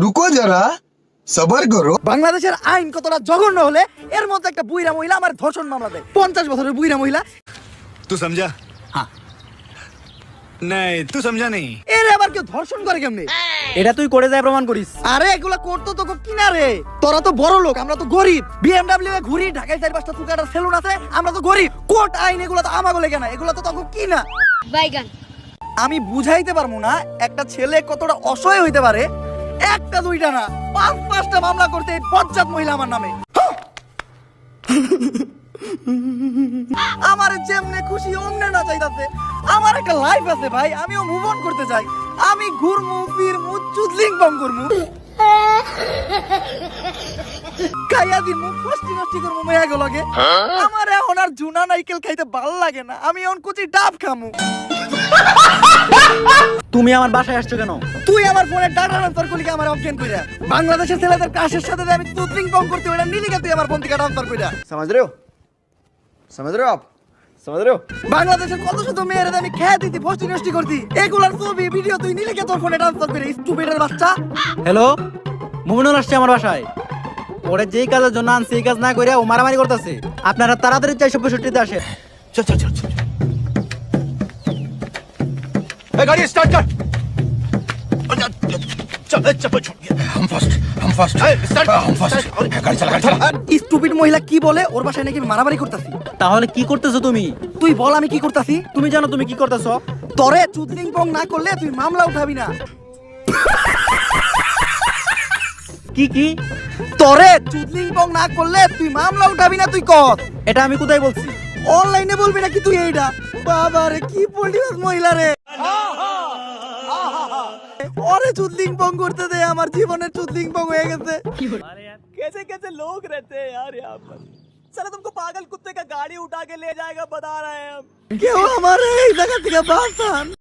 রুকো যারা সবার করো। বাংলাদেশের আইন কতটা জঘন্য হলে এর মধ্যে একটা বুইরা মহিলা আমার ধর্ষণ মামলা দেয়। পঞ্চাশ বছরের বুইরা মহিলা। তুই সমঝা নাই তুই সমঝা নেই এর আবার কেউ ধর্ষণ করে এটা তুই করে যায় প্রমাণ করিস। আরে করতো তোকে কিনা রে তোরা তো বড় লোক আমরা তো গরিব। বিএমডাব্লিউ এ ঘুরি ঢাকায় চার পাঁচটা চুকাটার সেলুন আছে আমরা তো গরিব। কোর্ট আইন এগুলো তো আমাগো লেগে না এগুলো তো তোকে কিনা? আমি বুঝাইতে পারব না একটা ছেলে কতটা অসহায় হইতে পারে একটা দুইটা না, পাঁচ পাঁচটা মামলা করতে এই বজ্জাত মহিলা আমার নামে। আমার যেমনে খুশি, অমনে না চাইতাছে। আমার একটা লাইফ আছে ভাই, আমিও মুভ অন করতে চাই। আমি ঘুরমু, ফিরমু, চুদলিং বং করমু। খাইয়া দিমু, ফষ্টি নষ্টি করমু, মেয়া লগে। আমার এখন আর জুনা নাইকেল খাইতে ভালো লাগে না, আমি এখন কুচি ডাব খামু। তুমি আমার বাসায় আসছো কেন? তুই আমার ফোনে ডাটা ট্রান্সফার করলি আমার অজ্ঞান কইরা? বাংলাদেশের ছেলেদের কাশের সাথে আমি তো তুতিং কম করতে পারি নিলি তুই আমার ফোন থেকে ট্রান্সফার কইরা? সমাজ রেও সমাজ রেও আপ বাংলাদেশের কত শত মেয়েরা আমি খেয়ে দিতি ফস্টি নষ্টি করতি এগুলার ছবি ভিডিও তুই নিলে কে তোর ফোনে ট্রান্সফার করে স্টুপিডের বাচ্চা? হ্যালো মুমিনুল আসছে আমার বাসায়। ওরে যেই কাজের জন্য আনছে এই কাজ না করে ও মারামারি করতেছে। আপনারা তাড়াতাড়ি চাই সব ছুটিতে আসে চল চল চল। चला गाड़ी चला স্টুপিড মহিলা কি বলে ওর বাসায় নাকি আমি মারামারি করতাছি তাহলে কি করতেছো তুমি তুই বল আমি কি করতাছি তুমি জানো তুমি কি করতেছো তরে চুদলিং পং না করলে তুই মামলা উঠাবি না কি কি তরে চুদলিং পং না করলে তুই মামলা উঠাবি না তুই কর এটা আমি কোথায় বলছি অনলাইনে বলবি নাকি তুই এইটা বাবা রে কি পলিউস মহিলা রে चुतलिंग पंग करते थे हमारे जीवन में चुदलिंग पोंग हुए कैसे कैसे कैसे लोग रहते हैं यार यहाँ पर? सर तुमको पागल कुत्ते का गाड़ी उठा के ले जाएगा बता रहे हैं हम। क्यों हमारे जगत का बासान